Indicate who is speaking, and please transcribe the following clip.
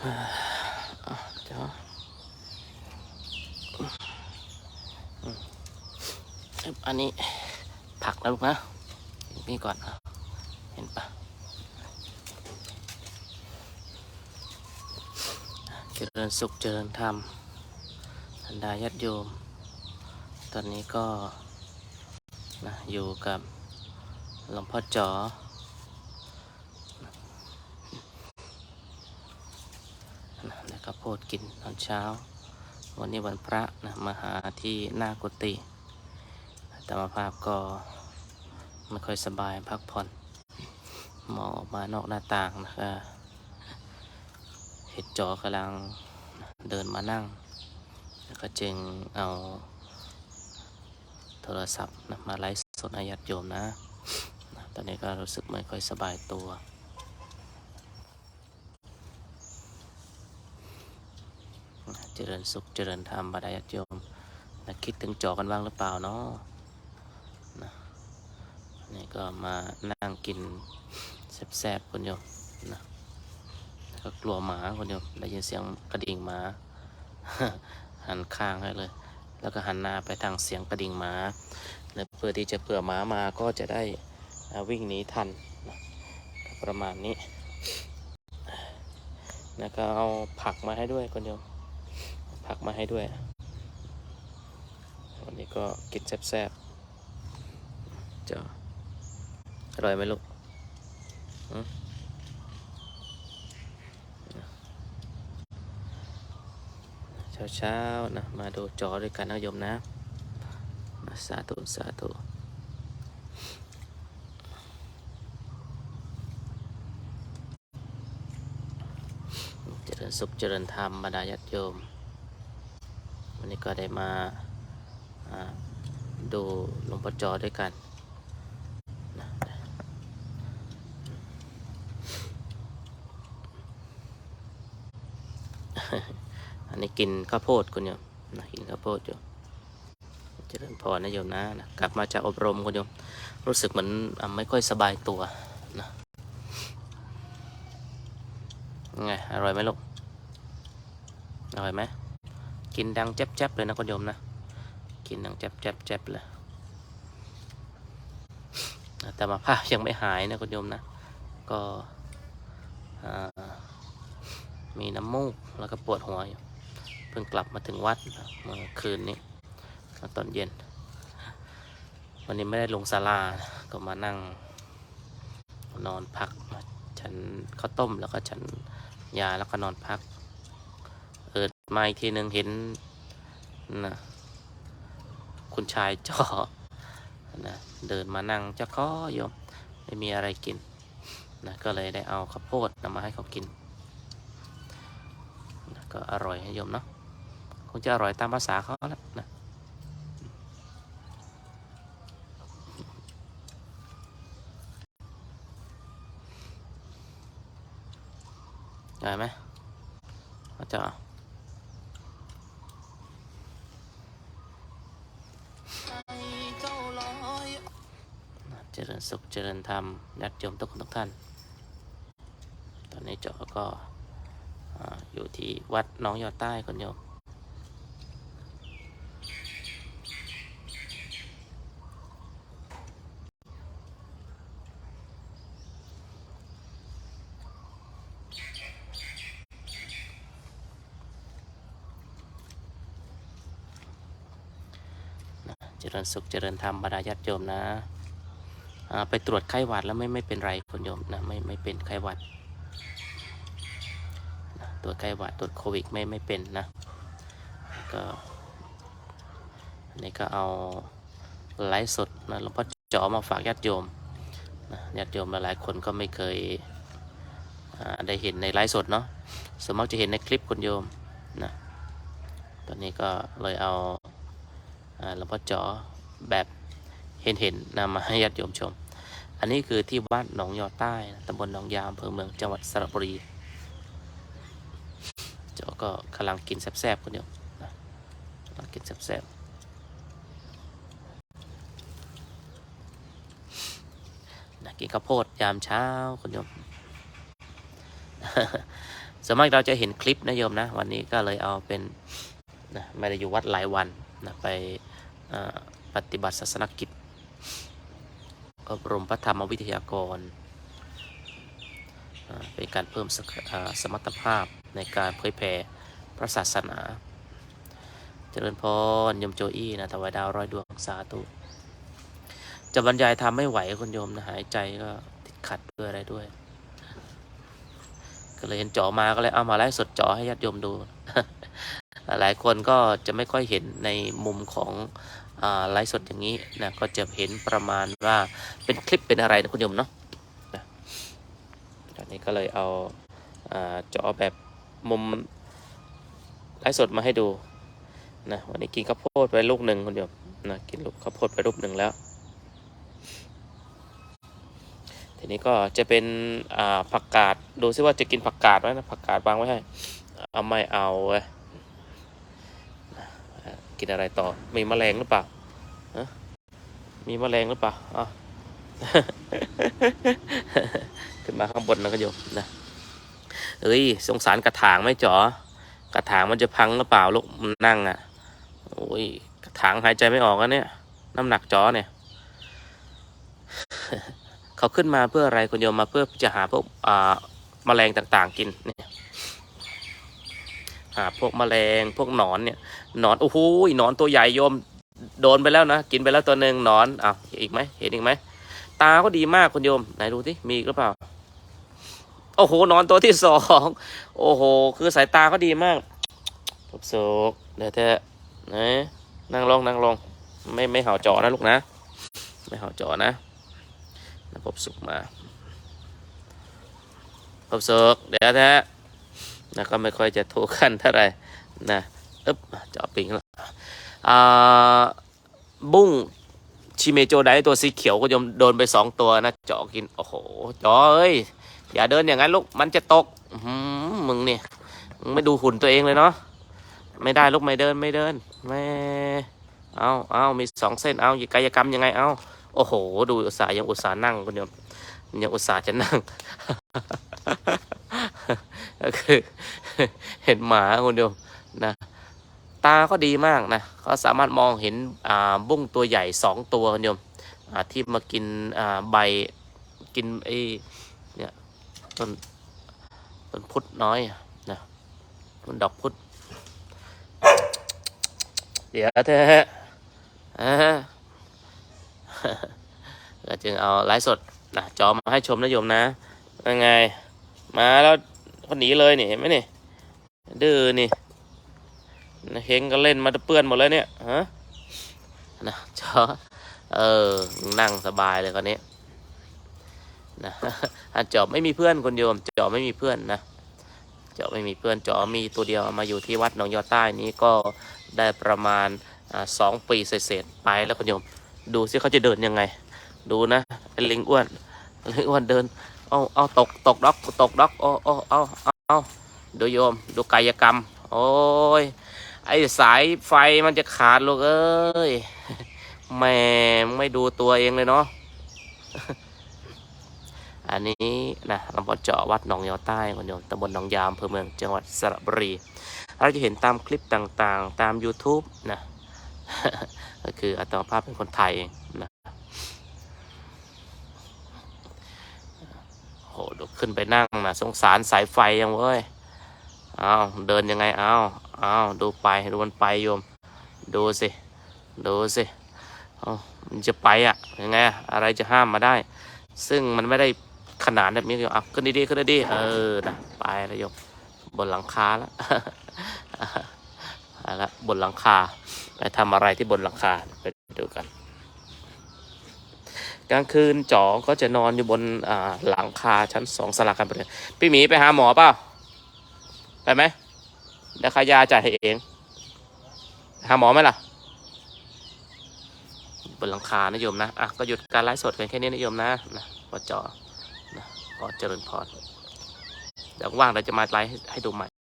Speaker 1: เดี๋ยวอันนี้ผักนะลูกนะนี่ก่อนนะเห็นปะเจริญสุขเจริญธรรมทันดาญาติโยม ตอนนี้ก็นะอยู่กับหลวงพ่อจ๋อ นะแล้วโพดกินตอนเช้า วันนี้วันพระนะมาหาที่หน้ากุฏิแต่มาภาพก็ไม่ค่อยสบายพักผ่อนมองออกมานอกหน้าต่างนะคะเห็นจอกำลังเดินมานั่งแล้วก็จึงเอาโทรศัพท์นะมาไลฟ์สดอายัดโยมนะ ตอนนี้ก็รู้สึกไม่ค่อยสบายตัว เจริญสุขเจริญธรรมบรรดาญาติโยมนะคิดถึงจอกันบ้างหรือเปล่าเนาะนะนี่ก็มานั่งกินแซ่บๆคนโยมนะแล้วก็กลัวหมาคนโยมได้ยินเสียงกระดิ่งหมา หันข้างให้เลย แล้วก็หันหน้าไปทางเสียงกระดิ่งหมานะเพื่อที่จะเผื่อหมามาก็จะได้วิ่งหนีทันนะประมาณนี้แล้วก็เอาผักมาให้ด้วยคนโยม ผักมาให้ด้วย วันนี้ก็กินแซ่บๆจ้าอร่อยไหมลูกหืมเช้าๆนะมาดูจอด้วยกันนะโยมนะ สาธุ สาธุเจริญสุขเจริญธรรมบรรดาญาติโยม วันนี้ก็ได้มาดูหลวงพ่อจอด้วยกันอันนี้กินข้าวโพดคุณโยมนะกินข้าวโพดอยู่เจริญพรนะโยมนะนะ กลับมาจากอบรมคุณโยม รู้สึกเหมือนไม่ค่อยสบายตัวนะไง อร่อยไหมลูก อร่อยไหม กินดังแจ๊บๆเลยนะคุณโยมนะกินดังแจ๊บแจ๊บเลยแต่มาภาพยังไม่หายนะคุณโยมนะ ก็มีน้ำมูกแล้วก็ปวดหัวอยู่เพิ่งกลับมาถึงวัดเมื่อคืนนี้ตอนเย็น วันนี้ไม่ได้ลงศาลาก็มานั่ง นอนพักฉันข้าวต้มแล้วก็ฉันยาแล้วก็นอนพัก มาอีกทีหนึ่งเห็นนะคุณชายจอนะเดินมานั่งจะข้อโยมไม่มีอะไรกินนะก็เลยได้เอาข้าวโพดนำมาให้เขากินนะก็อร่อยให้โยมเนาะคงจะอร่อยตามภาษาเขาแหล้วนะได้ไหมเขาจะ เจริญสุขเจริญธรรมญาติโยมทุกคนทุกท่าน ตอนนี้เจาะก็ออยู่ที่วัดน้องยอดใต้คนโยมนะเจริญสุขเจริญธรรมบรรดาญาติโยมนะ ไปตรวจไข้หวัดแล้วไม่ไม่เป็นไรคุณโยมนะไม่ไม่เป็นไข้หวัดตรวจไข้หวัดตรวจโควิดไม่ไม่เป็นนะก็นี่ก็เอาไลฟ์สดนะหลวงพ่อจ๋อมาฝากญาติโยมนะญาติโยมหลายๆคนก็ไม่เคยได้เห็นในไลฟ์สดเนาะส่วนมากจะเห็นในคลิปคุณโยมนะตอนนี้ก็เลยเอาหลวงพ่อจ๋อแบบเห็นเห็นนำมาให้ญาติโยมชม อันนี้คือที่วัดหนองยอใต้นะตำบลหนองยามอำเภอเมืองจังหวัดสระบุรีเจ้าก็กำลังกินแซ่บๆคุณโยมนะกำลังกินแซ่บๆนะกินข้าวโพดยามเช้าคุณโยมส่วนมากเราจะเห็นคลิปนะโยมนะ วันนี้ก็เลยเอาเป็นนะไม่ได้อยู่วัดหลายวันนะไปปฏิบัติศาสนกิจ อบรมพระธรรมวิทยากร เป็นการเพิ่มสสมรรถภาพในการเผยแผ่พระศาสนา เจริญพรยมโจอี้นะถวายดาวร้อยดวงสาธุจะบรรยายทำไม่ไหวคุณโยมนะหายใจก็ติดขัดด้วยอะไรด้วย ก็เลยเห็นจอมาก็เลยเอามาไลฟ์สดจอให้ญาติโยมดู หลายคนก็จะไม่ค่อยเห็นในมุมของ ไลฟ์สดอย่างนี้นะก็จะเห็นประมาณว่าเป็นคลิปเป็นอะไรนะคุณโยมเนาะนะอันนี้ก็เลยเอาอาจอแบบมุมไลฟ์สดมาให้ดูนะวันนี้กินข้าวโพดไปลูกหนึ่งคุณโยมนะกินลูกข้าวโพดไปรูปหนึ่งแล้ว ทีนี้ก็จะเป็นผักกาดดูซิว่าจะกินผักกาดไหมนะผักกาดวางไว้ให้เอาไม่เอาเว้ยอ่า กินอะไรต่อ มีแมลงหรือเปล่ามีแมลงหรือเปล่าอะขึ้นมาข้างบนนะก็โยมนะเอ้ย สงสารกระถางไหม่จ๋อกระถางมันจะพังหรือเปล่าลูกมันนั่งอะโอ้ยกระถางหายใจไม่ออกแล้วเนี่ย น้ำหนักจอเนี่ย เขาขึ้นมาเพื่ออะไรคุณโยมมาเพื่อจะหาพวกอ่าแมลงต่างๆ กินเนี่ย หาพวกแมลงพวกหนอนเนี่ยหนอนโอ้โหหนอนตัวใหญ่โยมโดนไปแล้วนะกินไปแล้วตัวหนึ่งหนอนอ้าวอีกไหมเห็นอีกไหมตาก็ดีมากคุณโยมไหนดูที่มีหรือเปล่า โอ้โหนอนตัวที่สองโอ้โห คือสายตาเขาดีมากทบโศกเดี๋ยวเธอนะนั่งลงนั่งลงไม่ไม่เห่าจาะนะลูกนะ ไม่เห่าจาะนะนะพบสุขมาพบสุขเดี๋ยวแท้ นะก็ไม่ค่อยจะถูกกันเท่าไหร่นะอึ๊บเจาะปิงแล้วอ่าบุ้งชิเมโจไดตัวสีเขียวก็ยมโดนไปสองตัวนะเจาะกิน โอ้โหจอเอ้ย อย่าเดินอย่างนั้นลูกมันจะตกหือมึงเนี่ยมึงไม่ดูหุ่นตัวเองเลยเนาะไม่ได้ลูกไม่เดินไม่เดินแม่เอาเอามีสองเส้นเอากายกรรมยังไงเอาโอ้โห ดูอุตส่าห์ยังอุตส่าห์นั่งคุณโยมยังอุตส่าห์จะนั่ง ก็คือเห็นหมาคุณโยมนะตาก็ดีมากนะเขาสามารถมองเห็นบุ้งตัวใหญ่สองตัวคุณโยมที่มากินใบกินไอ้เนี่ยต้นต้นพุทธน้อยนะต้นดอกพุทธเดี๋ยวเธอะก็จึงเอาไลฟ์สดนะจอมาให้ชมนะโยมนะยังไง มาแล้ว คนหนีเลยนี่เห็นไหมนี่ดื้อนี่นะเฮงก็เล่นมาเปื้อนหมดเลยเนี่ยฮะนะจอเออนั่งสบายเลยคนนี้นะอันจอบไม่มีเพื่อนคนโยมจอบไม่มีเพื่อนนะจอบไม่มีเพื่อนจอมีตัวเดียวมาอยู่ที่วัดหนองยอใต้นี้ก็ได้ประมาณสองปีเศษๆไปแล้วคนโยม ดูสิเขาจะเดินยังไง ดูนะไอ้ลิงอ้วนลิงอ้วนเดิน เอาเอาตกตกด็อกตกด็อกโอ้โอ้เอาเอาเอาดูโยมดูกายกรรม โอ้ยไอ้สายไฟมันจะขาดลูกเอ้ยแม่ไม่ดูตัวเองเลยเนาะอันนี้นะลำบากเจาะวัดหนองยาวใต้คนโยมตำบลหนองยามอำเภอเมืองจังหวัดสระบุรี เราจะเห็นตามคลิปต่างๆ ตาม YouTube นะก็คืออัตมาภาพเป็นคนไทยเองนะ โหดู ขึ้นไปนั่งนะสงสารสายไฟยังเว้ยเอาเดินยังไงเอาเอาดูไปดูมันไปโยม ดูสิ ดูสิเอามันจะไปอะยังไงอะอะไรจะห้ามมาได้ ซึ่งมันไม่ได้ขนาดแบบนี้โยมเอาขึ้นดีๆขึ้นดีๆเออนะไปแล้วโยมบนหลังคาแล้วเอาละบนหลังคาไปทำอะไรที่บนหลังคาไปดูกัน กลางคืนจ๋อก็จะนอนอยู่บนหลังคาชั้นสองสลักกันไปเลยพี่หมีไปหาหมอเปล่าไปไหมเดี๋ยวขายาจ่ายให้เอง หาหมอไหมล่ะ บนหลังคานะโยมนะอะก็หยุดการไลฟ์สดกันแค่นี้นะโยมนะนะพอจอนะขอเจริญพรเดี๋ยวว่างเราจะมาไลฟ์ให้ดูใหม่